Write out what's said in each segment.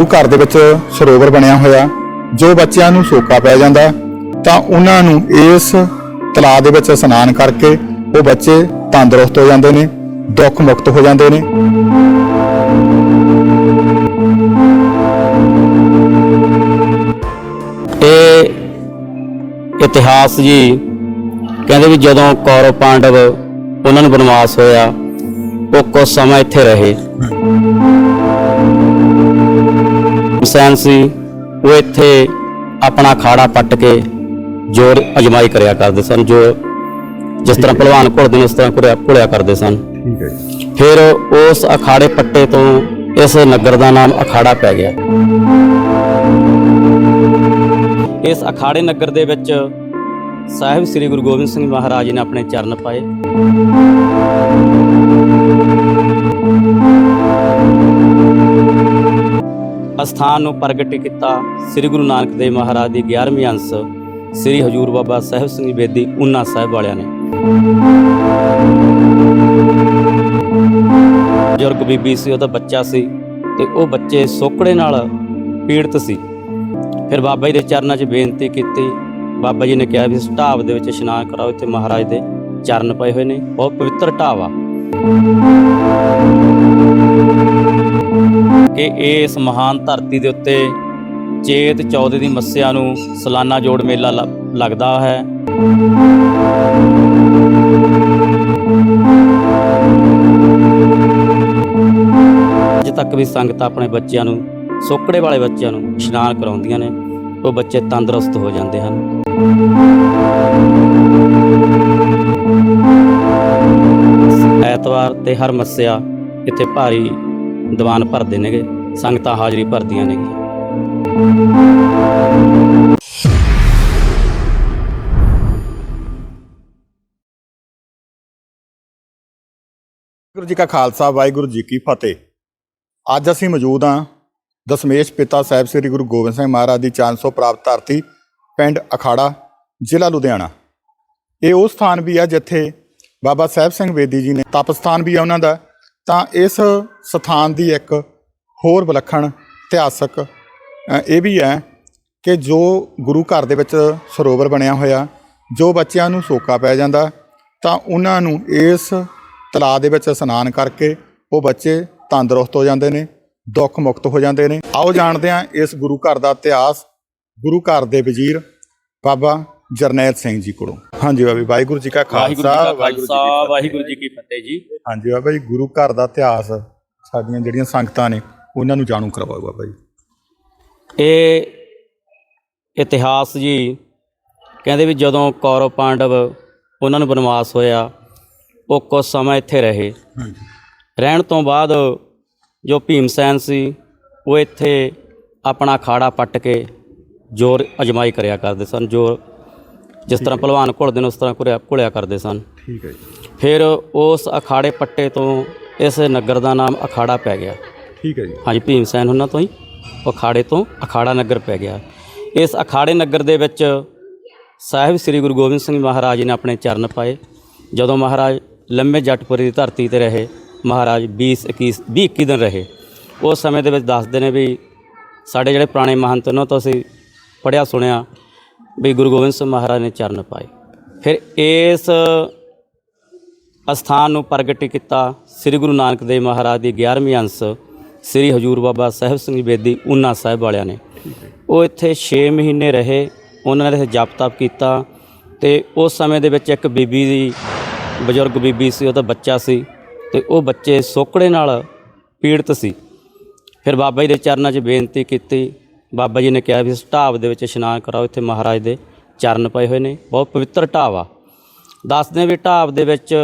ਉਹ ਘਰ ਦੇ ਵਿੱਚ ਸਰੋਵਰ ਬਣਿਆ ਹੋਇਆ। ਜੋ ਬੱਚਿਆਂ ਨੂੰ ਸੋਕਾ ਪੈ ਜਾਂਦਾ, ਤਾਂ ਉਹਨਾਂ ਨੂੰ ਇਸ ਤਲਾਅ ਦੇ ਵਿੱਚ ਇਸ਼ਨਾਨ ਕਰਕੇ ਉਹ ਬੱਚੇ ਤੰਦਰੁਸਤ ਹੋ ਜਾਂਦੇ ਨੇ, ਦੁੱਖ ਮੁਕਤ ਹੋ ਜਾਂਦੇ ਨੇ। ਇਹ ਇਤਿਹਾਸ ਜੀ ਕਹਿੰਦੇ ਵੀ ਜਦੋਂ ਕੌਰਵ ਪਾਂਡਵ ਉਹਨਾਂ ਨੂੰ ਬਨਵਾਸ ਹੋਇਆ, ਉਹ ਕੁਝ ਸਮਾਂ ਇੱਥੇ ਰਹੇ। ਹੁਸੈਨ ਸੀ ਉਹ ਇੱਥੇ ਆਪਣਾ ਖਾੜਾ ਪੱਟ ਕੇ ਜੋਰ ਅਜਮਾਈ ਕਰਿਆ ਕਰਦੇ ਸਨ ਜੋ ਜਿਸ ਤਰ੍ਹਾਂ ਪਹਿਲਵਾਨ ਘੁਲਦੇ ਨੇ ਉਸ ਤਰ੍ਹਾਂ ਘੁਲਿਆ ਘੁਲਿਆ ਕਰਦੇ ਸਨ। ਠੀਕ ਹੈ ਜੀ। ਫਿਰ ਉਸ ਅਖਾੜੇ ਪੱਟੇ ਤੋਂ ਇਸ ਨਗਰ ਦਾ ਨਾਮ ਅਖਾੜਾ ਪੈ ਗਿਆ। ਇਸ ਅਖਾੜੇ ਨਗਰ ਦੇ ਵਿੱਚ ਸਾਹਿਬ ਸ੍ਰੀ ਗੁਰੂ ਗੋਬਿੰਦ ਸਿੰਘ ਮਹਾਰਾਜ ਨੇ ਆਪਣੇ ਚਰਨ ਪਾਏ। ਅਸਥਾਨ ਨੂੰ ਪ੍ਰਗਟ ਕੀਤਾ ਸ੍ਰੀ ਗੁਰੂ ਨਾਨਕ ਦੇਵ ਮਹਾਰਾਜ ਦੀ 11ਵੀਂ ਅੰਸ, ਸ੍ਰੀ ਹਜੂਰ ਬਾਬਾ ਸਾਹਿਬ ਸਿੰਘ ਬੇਦੀ ਉਨਾ ਸਾਹਿਬ ਵਾਲਿਆਂ ਨੇ। ਬਜ਼ੁਰਗ ਬੀਬੀ ਸੀ, ਉਹਦਾ ਬੱਚਾ ਸੀ ਤੇ ਉਹ ਬੱਚੇ ਸੋਕੜੇ ਨਾਲ ਪੀੜਤ ਸੀ। ਫਿਰ ਬਾਬਾ ਜੀ ਦੇ ਚਰਨਾਂ 'ਚ ਬੇਨਤੀ ਕੀਤੀ। ਬਾਬਾ ਜੀ ਨੇ ਕਿਹਾ ਵੀ ਇਸ ਢਾਬ ਦੇ ਵਿੱਚ ਇਸ਼ਨਾਨ ਕਰਾਓ, ਇੱਥੇ ਮਹਾਰਾਜ ਦੇ ਚਰਨ ਪਏ ਹੋਏ ਨੇ, ਬਹੁਤ ਪਵਿੱਤਰ ਢਾਬ ਆ। ਕਿ ਇਸ ਮਹਾਨ ਧਰਤੀ ਦੇ ਉੱਤੇ ਚੇਤ ਚੌਦੇ ਦੀ ਮੱਸਿਆ ਨੂੰ ਸਾਲਾਨਾ ਜੋੜ ਮੇਲਾ ਲ- ਲੱਗਦਾ ਹੈ। ਅੱਜ ਤੱਕ ਵੀ ਸੰਗਤ ਆਪਣੇ ਬੱਚਿਆਂ ਨੂੰ, ਸੋਕੜੇ ਵਾਲੇ ਬੱਚਿਆਂ ਨੂੰ ਇਸ਼ਨਾਨ ਕਰਾਉਂਦੀਆਂ ਨੇ। ਉਹ ਬੱਚੇ ਤੰਦਰੁਸਤ ਹੋ ਜਾਂਦੇ ਹਨ। ਐਤਵਾਰ ਤੇ ਹਰ ਮੱਸਿਆ ਇੱਥੇ ਭਾਰੀ ਦੀਵਾਨ ਭਰਦੇ ਨੇਗੇ, ਸੰਗਤਾਂ ਹਾਜ਼ਰੀ ਭਰਦੀਆਂ ਨੇਗੀਆਂ। ਵਾਹਿਗੁਰੂ ਜੀ ਕਾ ਖਾਲਸਾ, ਵਾਹਿਗੁਰੂ ਜੀ ਕੀ ਫਤਿਹ। ਅੱਜ ਅਸੀਂ ਮੌਜੂਦ ਹਾਂ ਦਸਮੇਸ਼ ਪਿਤਾ ਸਾਹਿਬ ਸ੍ਰੀ ਗੁਰੂ ਗੋਬਿੰਦ ਸਿੰਘ ਮਹਾਰਾਜ ਦੀ 400 ਪ੍ਰਾਪਤ ਧਰਤੀ, ਪਿੰਡ ਅਖਾੜਾ, ਜ਼ਿਲ੍ਹਾ ਲੁਧਿਆਣਾ। ਇਹ ਉਹ ਸਥਾਨ ਵੀ ਆ ਜਿੱਥੇ ਬਾਬਾ ਸਾਹਿਬ ਸਿੰਘ ਵੇਦੀ ਜੀ ਨੇ ਤਪ ਸਥਾਨ ਵੀ ਆ ਉਹਨਾਂ ਦਾ। ਤਾਂ ਇਸ ਸਥਾਨ ਦੀ ਇੱਕ ਹੋਰ ਵਿਲੱਖਣ ਇਤਿਹਾਸਕ ਇਹ ਵੀ ਹੈ ਕਿ ਜੋ ਗੁਰੂ ਘਰ ਦੇ ਵਿੱਚ ਸਰੋਵਰ ਬਣਿਆ ਹੋਇਆ, ਜੋ ਬੱਚਿਆਂ ਨੂੰ ਸੋਕਾ ਪੈ ਜਾਂਦਾ, ਤਾਂ ਉਹਨਾਂ ਨੂੰ ਇਸ ਤਲਾਅ ਦੇ ਵਿੱਚ ਇਸ਼ਨਾਨ ਕਰਕੇ ਉਹ ਬੱਚੇ ਤੰਦਰੁਸਤ ਹੋ ਜਾਂਦੇ ਨੇ, ਦੁੱਖ ਮੁਕਤ ਹੋ ਜਾਂਦੇ ਨੇ। ਆਓ ਜਾਣਦੇ ਹਾਂ ਇਸ ਗੁਰੂ ਘਰ ਦਾ ਇਤਿਹਾਸ, ਗੁਰੂ ਘਰ ਦੇ ਵਜ਼ੀਰ ਬਾਬਾ ਜਰਨੈਲ ਸਿੰਘ ਜੀ ਕੋਲੋਂ। ਹਾਂਜੀ ਬਾਬਾ ਜੀ, ਵਾਹਿਗੁਰੂ ਜੀ ਕਾ ਖਾਲਸਾ ਵਾਹਿਗੁਰੂ ਜੀ ਕੀ ਫਤਿਹ। ਵਾਹਿਗੁਰੂ ਜੀ ਕੀ ਫਤਿਹ ਜੀ। ਹਾਂਜੀ ਬਾਬਾ ਜੀ ਗੁਰੂ ਘਰ ਦਾ ਇਤਿਹਾਸ ਸਾਡੀਆਂ ਜਿਹੜੀਆਂ ਸੰਗਤਾਂ ਨੇ ਉਹਨਾਂ ਨੂੰ ਜਾਣੂ ਕਰਵਾਓ ਬਾਬਾ ਜੀ। ਇਹ ਇਤਿਹਾਸ ਜੀ ਕਹਿੰਦੇ ਵੀ ਜਦੋਂ ਕੌਰਵ ਪਾਂਡਵ ਉਹਨਾਂ ਨੂੰ ਬਨਵਾਸ ਹੋਇਆ ਉਹ ਕੁਝ ਸਮਾਂ ਇੱਥੇ ਰਹੇ। ਰਹਿਣ ਤੋਂ ਬਾਅਦ ਜੋ ਭੀਮਸੈਨ ਸੀ ਉਹ ਇੱਥੇ ਆਪਣਾ ਖਾੜਾ ਪੱਟ ਕੇ ਜੋਰ ਅਜਮਾਈ ਕਰਿਆ ਕਰਦੇ ਸਨ ਜੋ ਜਿਸ ਤਰ੍ਹਾਂ ਪਹਿਲਵਾਨ ਘੁਲਦੇ ਨੇ ਉਸ ਤਰ੍ਹਾਂ ਘੁਲਿਆ ਘੁਲਿਆ ਕਰਦੇ ਸਨ। ਠੀਕ ਹੈ ਜੀ। ਫਿਰ ਉਸ ਅਖਾੜੇ ਪੱਟੇ ਤੋਂ ਇਸ ਨਗਰ ਦਾ ਨਾਮ ਅਖਾੜਾ ਪੈ ਗਿਆ। ਠੀਕ ਹੈ ਜੀ। ਹਾਂਜੀ ਭੀਮਸੈਨ ਉਹਨਾਂ ਤੋਂ ਹੀ ਉਹ ਅਖਾੜੇ ਤੋਂ ਅਖਾੜਾ ਨਗਰ ਪੈ ਗਿਆ। ਇਸ ਅਖਾੜੇ ਨਗਰ ਦੇ ਵਿੱਚ ਸਾਹਿਬ ਸ੍ਰੀ ਗੁਰੂ ਗੋਬਿੰਦ ਸਿੰਘ ਮਹਾਰਾਜ ਨੇ ਆਪਣੇ ਚਰਨ ਪਾਏ। ਜਦੋਂ ਮਹਾਰਾਜ ਲੰਮੇ ਜੱਟਪੁਰੀ ਦੀ ਧਰਤੀ ਤੇ ਰਹੇ ਮਹਾਰਾਜ 20 21 20 21 ਦਿਨ ਰਹੇ। ਉਸ ਸਮੇਂ ਦੇ ਵਿੱਚ ਦੱਸਦੇ ਨੇ ਵੀ ਸਾਡੇ ਜਿਹੜੇ ਪੁਰਾਣੇ ਮਹੰਤ ਉਹਨਾਂ ਤੋਂ ਅਸੀਂ ਪੜਿਆ ਸੁਣਿਆ। ਵੀ ਗੁਰੂ ਗੋਬਿੰਦ ਸਿੰਘ ਮਹਾਰਾਜ ਨੇ ਚਰਨ ਪਾਏ। ਫਿਰ ਇਸ ਅਸਥਾਨ ਨੂੰ ਪ੍ਰਗਟ ਕੀਤਾ ਸ੍ਰੀ ਗੁਰੂ ਨਾਨਕ ਦੇਵ ਮਹਾਰਾਜ ਦੀ 11ਵੀਂ ਅੰਸ, ਸ੍ਰੀ ਹਜੂਰ ਬਾਬਾ ਸਾਹਿਬ ਸਿੰਘ ਬੇਦੀ ਉਨਾ ਸਾਹਿਬ ਵਾਲਿਆਂ ਨੇ। ਉਹ ਇੱਥੇ 6 ਮਹੀਨੇ ਰਹੇ, ਉਹਨਾਂ ਨੇ ਇੱਥੇ ਜਪ ਤਪ ਕੀਤਾ ਤੇ ਉਸ ਸਮੇਂ ਦੇ ਵਿੱਚ ਇੱਕ ਬੀਬੀ ਦੀ, ਬਜ਼ੁਰਗ ਬੀਬੀ ਸੀ ਉਹਦਾ ਬੱਚਾ ਸੀ ਤੇ ਉਹ ਬੱਚੇ ਸੋਕੜੇ ਨਾਲ ਪੀੜਤ ਸੀ। ਫਿਰ ਬਾਬਾ ਜੀ ਦੇ ਚਰਨਾਂ 'ਚ ਬੇਨਤੀ ਕੀਤੀ ਬਾਬਾ ਜੀ ਨੇ ਕਿਹਾ ਵੀ ਇਸ ਢਾਬ ਦੇ ਵਿੱਚ ਇਸ਼ਨਾਨ ਕਰਾਓ ਇੱਥੇ ਮਹਾਰਾਜ ਦੇ ਚਰਨ ਪਏ ਹੋਏ ਨੇ ਬਹੁਤ ਪਵਿੱਤਰ ਢਾਬ ਆ। ਦੱਸਦੇ ਵੀ ਢਾਬ ਦੇ ਵਿੱਚ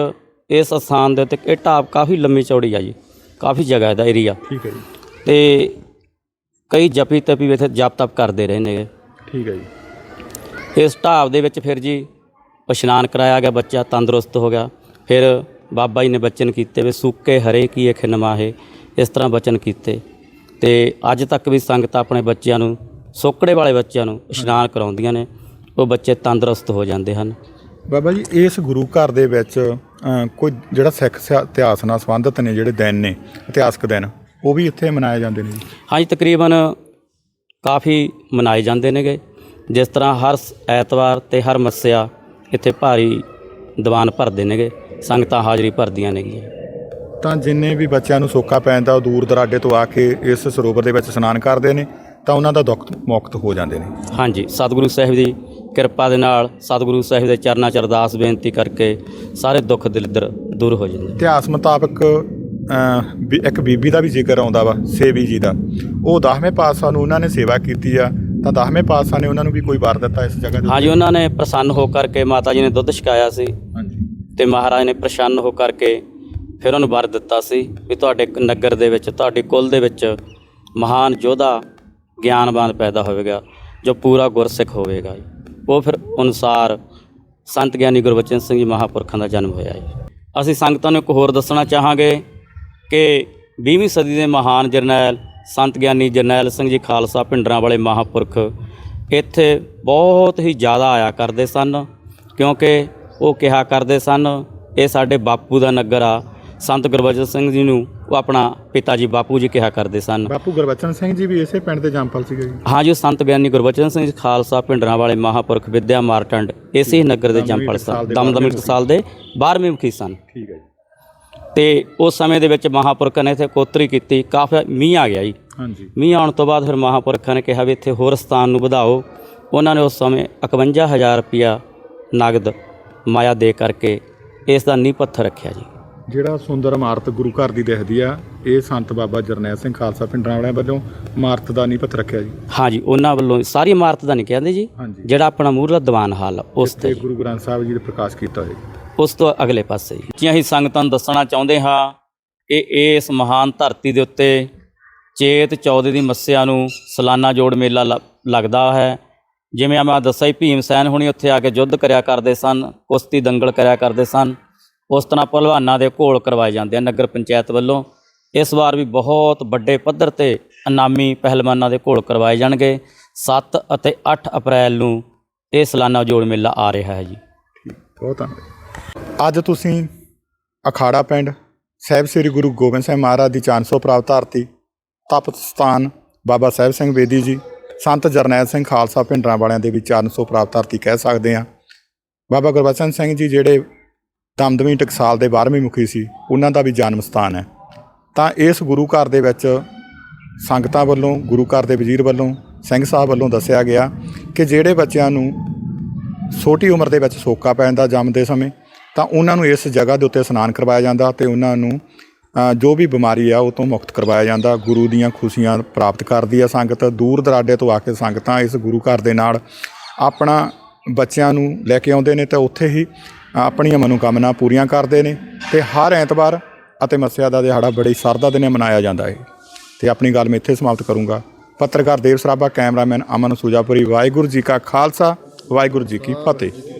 ਇਸ ਸਥਾਨ ਦੇ ਉੱਤੇ ਇਹ ਢਾਬ ਕਾਫੀ ਲੰਮੀ ਚੌੜੀ ਆ ਜੀ ਕਾਫੀ ਜਗ੍ਹਾ ਇਹਦਾ ਏਰੀਆ ਠੀਕ ਹੈ ਜੀ। ਤੇ ਕਈ ਜਪੀ ਤਪੀ ਵੀ ਇੱਥੇ ਜਪ ਤਪ ਕਰਦੇ ਰਹੇ ਨੇ ਠੀਕ ਹੈ ਜੀ। ਇਸ ਢਾਬ ਦੇ ਵਿੱਚ ਫਿਰ ਜੀ ਇਸ਼ਨਾਨ ਕਰਾਇਆ ਗਿਆ ਬੱਚਾ ਤੰਦਰੁਸਤ ਹੋ ਗਿਆ। ਫਿਰ ਬਾਬਾ ਜੀ ਨੇ ਬਚਨ ਕੀਤੇ ਵੀ ਸੁੱਕੇ ਹਰੇ ਕੀ ਇਹ ਖਿਨਮਾਹੇ ਇਸ ਤਰ੍ਹਾਂ ਬਚਨ ਕੀਤੇ। ਤੇ ਅੱਜ ਤੱਕ ਵੀ ਸੰਗਤ ਆਪਣੇ ਬੱਚਿਆਂ ਨੂੰ ਸੋਕੜੇ ਵਾਲੇ ਬੱਚਿਆਂ ਨੂੰ ਇਸ਼ਨਾਨ ਕਰਾਉਂਦੀਆਂ ਨੇ। ਉਹ ਬੱਚੇ ਤੰਦਰੁਸਤ ਹੋ ਜਾਂਦੇ ਹਨ। ਬਾਬਾ ਜੀ ਇਸ ਗੁਰੂ ਘਰ ਦੇ ਵਿੱਚ ਕੋਈ ਜਿਹੜਾ ਸਿੱਖ ਇਤਿਹਾਸ ਨਾਲ ਸੰਬੰਧਿਤ ਨੇ ਜਿਹੜੇ ਦਿਨ ਨੇ ਇਤਿਹਾਸਕ ਦਿਨ ਉਹ ਵੀ ਇੱਥੇ ਮਨਾਏ ਜਾਂਦੇ ਨੇ ਹਾਂਜੀ ਤਕਰੀਬਨ ਕਾਫੀ ਮਨਾਏ ਜਾਂਦੇ ਨੇਗੇ। ਜਿਸ ਤਰ੍ਹਾਂ ਹਰ ਐਤਵਾਰ ਤੇ ਹਰ ਮੱਸਿਆ ਇੱਥੇ ਭਾਰੀ ਦੀਵਾਨ ਭਰਦੇ ਨੇਗੇ। ਸੰਗਤਾਂ ਹਾਜ਼ਰੀ ਭਰਦੀਆਂ ਨੇਗੀਆਂ। ਤਾਂ ਜਿੰਨੇ ਵੀ ਬੱਚਿਆਂ ਨੂੰ ਸੋਕਾ ਪੈਂਦਾ ਉਹ ਦੂਰ ਦਰਾਡੇ ਤੋਂ ਆ ਕੇ ਇਸ ਸਰੋਵਰ ਦੇ ਵਿੱਚ ਇਸ਼ਨਾਨ ਕਰਦੇ ਨੇ ਤਾਂ ਉਹਨਾਂ ਦਾ ਦੁੱਖ ਮੁਕਤ ਹੋ ਜਾਂਦੇ ਨੇ। ਹਾਂਜੀ ਸਤਿਗੁਰੂ ਸਾਹਿਬ ਦੀ ਕਿਰਪਾ ਦੇ ਨਾਲ ਸਤਿਗੁਰੂ ਸਾਹਿਬ ਦੇ ਚਰਨਾਂ 'ਚ ਅਰਦਾਸ ਬੇਨਤੀ ਕਰਕੇ ਸਾਰੇ ਦੁੱਖ ਦਲਿੱਦਰ ਦੂਰ ਹੋ ਜਾਂਦੇ ਇਤਿਹਾਸ ਮੁਤਾਬਕ ਇੱਕ ਬੀਬੀ ਦਾ ਵੀ ਜ਼ਿਕਰ ਆਉਂਦਾ ਵਾ ਸੇਵੀ ਜੀ ਦਾ। ਉਹ 10ਵੇਂ ਪਾਤਸ਼ਾਹ ਨੂੰ ਉਹਨਾਂ ਨੇ ਸੇਵਾ ਕੀਤੀ ਆ ਤਾਂ 10ਵੇਂ ਪਾਤਸ਼ਾਹ ਨੇ ਉਹਨਾਂ ਨੂੰ ਵੀ ਕੋਈ ਵਾਰ ਦਿੱਤਾ ਇਸ ਜਗ੍ਹਾ ਦੇ ਹਾਂਜੀ ਉਹਨਾਂ ਨੇ ਪ੍ਰਸੰਨ ਹੋ ਕਰਕੇ ਮਾਤਾ ਜੀ ਨੇ ਦੁੱਧ ਛਕਾਇਆ ਸੀ ਹਾਂਜੀ। ਤੇ ਮਹਾਰਾਜ ਨੇ ਪ੍ਰਸੰਨ ਹੋ ਕਰਕੇ ਫਿਰ ਉਹਨੂੰ ਵਰ ਦਿੱਤਾ ਸੀ ਵੀ ਤੁਹਾਡੇ ਨਗਰ ਦੇ ਵਿੱਚ, ਤੁਹਾਡੇ ਕੁਲ ਦੇ ਵਿੱਚ ਮਹਾਨ ਯੋਧਾ ਗਿਆਨਵਾਨ ਪੈਦਾ ਹੋਵੇਗਾ, ਜੋ ਪੂਰਾ ਗੁਰਸਿੱਖ ਹੋਵੇਗਾ ਉਹ ਫਿਰ ਅਨੁਸਾਰ ਸੰਤ ਗਿਆਨੀ ਗੁਰਬਚਨ ਸਿੰਘ ਜੀ ਮਹਾਪੁਰਖਾਂ ਦਾ ਜਨਮ ਹੋਇਆ ਹੈ ਅਸੀਂ ਸੰਗਤਾਂ ਨੂੰ ਇੱਕ ਹੋਰ ਦੱਸਣਾ ਚਾਹਾਂਗੇ ਕਿ 20ਵੀਂ ਸਦੀ ਦੇ ਮਹਾਨ ਜਰਨੈਲ ਸੰਤ ਗਿਆਨੀ ਜਰਨੈਲ ਸਿੰਘ ਜੀ ਖਾਲਸਾ ਪਿੰਡਰਾਂ ਵਾਲੇ ਮਹਾਪੁਰਖ ਇੱਥੇ ਬਹੁਤ ਹੀ ਜ਼ਿਆਦਾ ਆਇਆ ਕਰਦੇ ਸਨ, ਕਿਉਂਕਿ ਉਹ ਕਿਹਾ ਕਰਦੇ ਸਨ, ਇਹ ਸਾਡੇ ਬਾਪੂ ਦਾ ਨਗਰ ਆ ਸੰਤ ਗੁਰਬਚਨ ਸਿੰਘ ਜੀ ਨੂੰ ਉਹ ਆਪਣਾ ਪਿਤਾ ਜੀ ਬਾਪੂ ਜੀ ਕਿਹਾ ਕਰਦੇ ਸਨ। ਬਾਪੂ ਗੁਰਬਚਨ ਸਿੰਘ ਜੀ ਵੀ ਇਸੇ ਪਿੰਡ ਦੇ ਜੰਮਪਲ ਸੀਗੇ ਜੀ। ਹਾਂ ਜੀ ਉਹ ਸੰਤ ਗਿਆਨੀ ਗੁਰਬਚਨ ਸਿੰਘ ਜੀ ਖਾਲਸਾ ਪਿੰਡਰਾਂ ਵਾਲੇ ਮਹਾਪੁਰਖ ਵਿਦਿਆ ਮਾਰਟੰਡ ਇਸੇ ਹੀ ਨਗਰ ਦੇ ਜੰਪਲ ਸਨ ਦਮਦਮੀ ਟਕਸਾਲ ਦੇ 12ਵੇਂ ਮੁਖੀ ਸਨ। ਠੀਕ ਹੈ ਜੀ। ਤੇ ਉਸ ਸਮੇਂ ਦੇ ਵਿੱਚ ਮਹਾਪੁਰਖਾਂ ਨੇ ਇੱਥੇ ਕੋਤਰੀ ਕੀਤੀ ਕਾਫੀ ਮੀਂਹ ਆ ਗਿਆ ਜੀ। ਹਾਂਜੀ ਮੀਂਹ ਆਉਣ ਤੋਂ ਬਾਅਦ ਫਿਰ ਮਹਾਪੁਰਖਾਂ ਨੇ ਕਿਹਾ ਵੀ ਇੱਥੇ ਹੋਰ ਸਥਾਨ ਨੂੰ ਵਧਾਓ। ਉਹਨਾਂ ਨੇ ਉਸ ਸਮੇਂ 51000 ਰੁਪਇਆ ਨਗਦ ਮਾਇਆ ਦੇ ਕਰਕੇ ਇਸ ਦਾ ਨੀਂਹ ਪੱਥਰ ਰੱਖਿਆ ਜੀ। ਜਿਹੜਾ ਸੁੰਦਰ ਇਮਾਰਤ ਗੁਰੂ ਘਰ ਦੀ ਦਿਖਦੀ ਆ ਇਹ ਸੰਤ ਬਾਬਾ ਜਰਨੈਲ ਸਿੰਘ ਖਾਲਸਾ ਪਿੰਡਰਾਂ ਵਾਲਿਆਂ ਵੱਲੋਂ ਇਮਾਰਤ ਦਾ ਨਹੀਂ ਪੱਥਰ ਰੱਖਿਆ ਜੀ। ਹਾਂ ਜੀ ਉਹਨਾਂ ਵੱਲੋਂ ਸਾਰੀ ਇਮਾਰਤ ਦਾ ਨਹੀਂ ਕਹਿੰਦੇ ਜੀ? ਹਾਂਜੀ। ਜਿਹੜਾ ਆਪਣਾ ਮੂਹਰਲਾ ਦੀਵਾਨ ਹਾਲ ਆ, ਉਸ ਤੇ ਤੇ। ਗੁਰੂ ਗ੍ਰੰਥ ਸਾਹਿਬ ਜੀ ਦੇ ਪ੍ਰਕਾਸ਼ ਕੀਤਾ ਹੋਇਆ ਉਸ ਤੋਂ ਅਗਲੇ ਪਾਸੇ। ਜੀ ਜੀ ਅਸੀਂ ਸੰਗਤਾਂ ਨੂੰ ਦੱਸਣਾ ਚਾਹੁੰਦੇ ਹਾਂ ਕਿ ਇਸ ਮਹਾਨ ਧਰਤੀ ਦੇ ਉੱਤੇ ਚੇਤ ਚੌਦੇ ਦੀ ਮੱਸਿਆ ਨੂੰ ਸਾਲਾਨਾ ਜੋੜ ਮੇਲਾ ਲ- ਲੱਗਦਾ ਹੈ। ਜਿਵੇਂ ਮੈਂ ਦੱਸਿਆ ਹੀ ਭੀਮ ਸੈਨ ਹੁਣੀ ਉੱਥੇ ਆ ਕੇ ਯੁੱਧ ਕਰਿਆ ਕਰਦੇ ਸਨ ਕੁਸ਼ਤੀ ਦੰਗਲ ਕਰਿਆ ਕਰਦੇ ਸਨ। ਉਸ ਤਰ੍ਹਾਂ ਪਹਿਲਵਾਨਾਂ ਦੇ ਘੋਲ ਕਰਵਾਏ ਜਾਂਦੇ ਆ ਨਗਰ ਪੰਚਾਇਤ ਵੱਲੋਂ। ਇਸ ਵਾਰ ਵੀ ਬਹੁਤ ਵੱਡੇ ਪੱਧਰ ਤੇ ਇਨਾਮੀ ਪਹਿਲਵਾਨਾਂ ਦੇ ਘੋਲ ਕਰਵਾਏ ਜਾਣਗੇ। 7 ਅਤੇ 8 ਅਪ੍ਰੈਲ ਨੂੰ ਇਹ ਸਾਲਾਨਾ ਜੋੜ ਮੇਲਾ ਆ ਰਿਹਾ ਹੈ ਜੀ। ਬਹੁਤ ਧੰਨਵਾਦ। ਅੱਜ ਤੁਸੀਂ ਅਖਾੜਾ ਪਿੰਡ ਸਾਹਿਬ ਸ੍ਰੀ ਗੁਰੂ ਗੋਬਿੰਦ ਸਿੰਘ ਮਹਾਰਾਜ ਦੀ 400 ਪ੍ਰਾਪਤ ਧਰਤੀ ਤਪਤ ਸਥਾਨ ਬਾਬਾ ਸਾਹਿਬ ਸਿੰਘ ਬੇਦੀ ਜੀ, ਸੰਤ ਜਰਨੈਲ ਸਿੰਘ ਖਾਲਸਾ ਪਿੰਡਰਾਂ ਵਾਲਿਆਂ ਦੇ ਵੀ 400 ਪ੍ਰਾਪਤ ਧਰਤੀ ਕਹਿ ਸਕਦੇ ਹਾਂ। ਬਾਬਾ ਗੁਰਬਚਨ ਸਿੰਘ ਜੀ ਜਿਹੜੇ ਦਮਦਮੀ ਟਕਸਾਲ ਦੇ 12ਵੇਂ ਮੁਖੀ ਸੀ, ਉਹਨਾਂ ਦਾ ਵੀ ਜਨਮ ਸਥਾਨ ਹੈ। ਤਾਂ ਇਸ ਗੁਰੂ ਘਰ ਦੇ ਵਿੱਚ ਸੰਗਤਾਂ ਵੱਲੋਂ, ਗੁਰੂ ਘਰ ਦੇ ਵਜ਼ੀਰ ਵੱਲੋਂ, ਸਿੰਘ ਸਾਹਿਬ ਵੱਲੋਂ ਦੱਸਿਆ ਗਿਆ ਕਿ ਜਿਹੜੇ ਬੱਚਿਆਂ ਨੂੰ ਛੋਟੀ ਉਮਰ ਦੇ ਵਿੱਚ ਸੋਕਾ ਪੈਂਦਾ ਜੰਮਦੇ ਸਮੇਂ, ਤਾਂ ਉਹਨਾਂ ਨੂੰ ਇਸ ਜਗ੍ਹਾ ਦੇ ਉੱਤੇ ਇਸ਼ਨਾਨ ਕਰਵਾਇਆ ਜਾਂਦਾ ਤੇ ਉਹਨਾਂ ਨੂੰ ਜੋ ਵੀ ਬਿਮਾਰੀ ਆ ਉਹ ਤੋਂ ਮੁਕਤ ਕਰਵਾਇਆ ਜਾਂਦਾ। ਗੁਰੂ ਦੀਆਂ ਖੁਸ਼ੀਆਂ ਪ੍ਰਾਪਤ ਕਰਦੀ ਆ ਸੰਗਤ। ਦੂਰ ਦਰਾਡੇ ਤੋਂ ਆ ਕੇ ਸੰਗਤਾਂ ਇਸ ਗੁਰੂ ਘਰ ਦੇ ਨਾਲ ਆਪਣਾ ਬੱਚਿਆਂ ਨੂੰ ਲੈ ਕੇ ਆਉਂਦੇ ਨੇ, ਤਾਂ ਉੱਥੇ ਹੀ ਆਪਣੀਆਂ ਮਨੋਕਾਮਨਾ ਪੂਰੀਆਂ ਕਰਦੇ ਨੇ ਤੇ ਹਰ ਐਤਵਾਰ ਅਤੇ ਮੱਸਿਆ ਦਾ ਦਿਹਾੜਾ ਬੜੀ ਸਰਦਾ ਦੇ ਨਾਲ ਮਨਾਇਆ ਜਾਂਦਾ ਹੈ। ਤੇ ਆਪਣੀ ਗੱਲ ਮੈਂ ਇੱਥੇ ਸਮਾਪਤ ਕਰੂੰਗਾ। ਪੱਤਰਕਾਰ ਦੇਵ ਸਰਾਭਾ, ਕੈਮਰਾਮੈਨ ਅਮਨ ਸੁਜਾਪੁਰੀ, ਵਾਹਿਗੁਰੂ ਜੀ ਕਾ ਖਾਲਸਾ, ਵਾਹਿਗੁਰੂ ਜੀ ਕੀ ਫਤਿਹ।